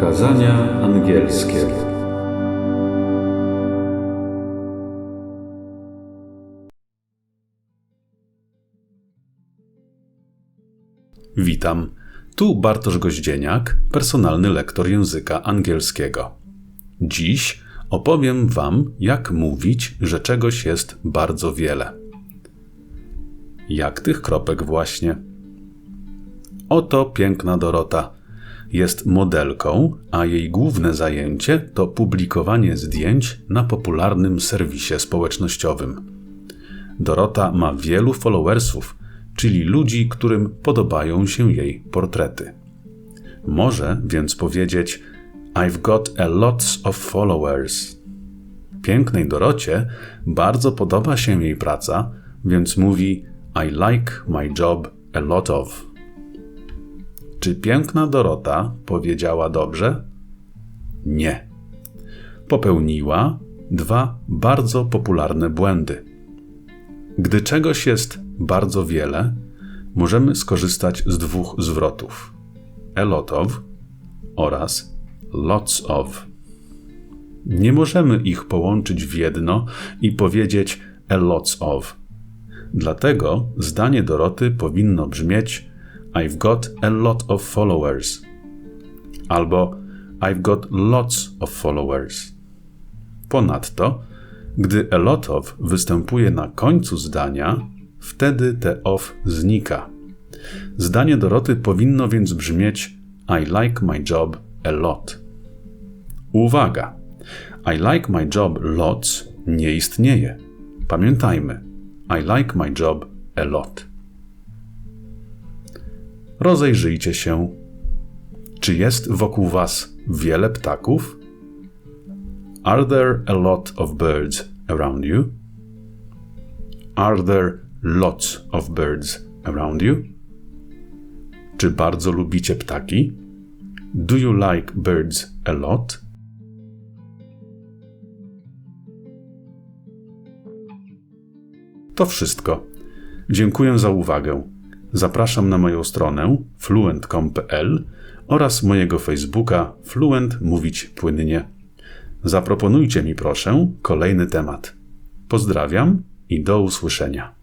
Kazania angielskie. Witam. Tu Bartosz Goździeniak, personalny lektor języka angielskiego. Dziś opowiem Wam, jak mówić, że czegoś jest bardzo wiele. Jak tych kropek właśnie. Oto piękna Dorota. Jest modelką, a jej główne zajęcie to publikowanie zdjęć na popularnym serwisie społecznościowym. Dorota ma wielu followersów, czyli ludzi, którym podobają się jej portrety. Może więc powiedzieć: I've got a lots of followers. Pięknej Dorocie bardzo podoba się jej praca, więc mówi: I like my job a lot of. Czy piękna Dorota powiedziała dobrze? Nie. Popełniła dwa bardzo popularne błędy. Gdy czegoś jest bardzo wiele, możemy skorzystać z dwóch zwrotów: a lot of oraz lots of. Nie możemy ich połączyć w jedno i powiedzieć a lots of. Dlatego zdanie Doroty powinno brzmieć I've got a lot of followers albo I've got lots of followers. Ponadto, gdy a lot of występuje na końcu zdania, wtedy te of znika. Zdanie Doroty powinno więc brzmieć I like my job a lot. Uwaga! I like my job lots nie istnieje. Pamiętajmy, I like my job a lot. Rozejrzyjcie się. Czy jest wokół Was wiele ptaków? Are there a lot of birds around you? Are there lots of birds around you? Czy bardzo lubicie ptaki? Do you like birds a lot? To wszystko. Dziękuję za uwagę. Zapraszam na moją stronę fluent.com.pl oraz mojego Facebooka Fluent Mówić Płynnie. Zaproponujcie mi proszę kolejny temat. Pozdrawiam i do usłyszenia.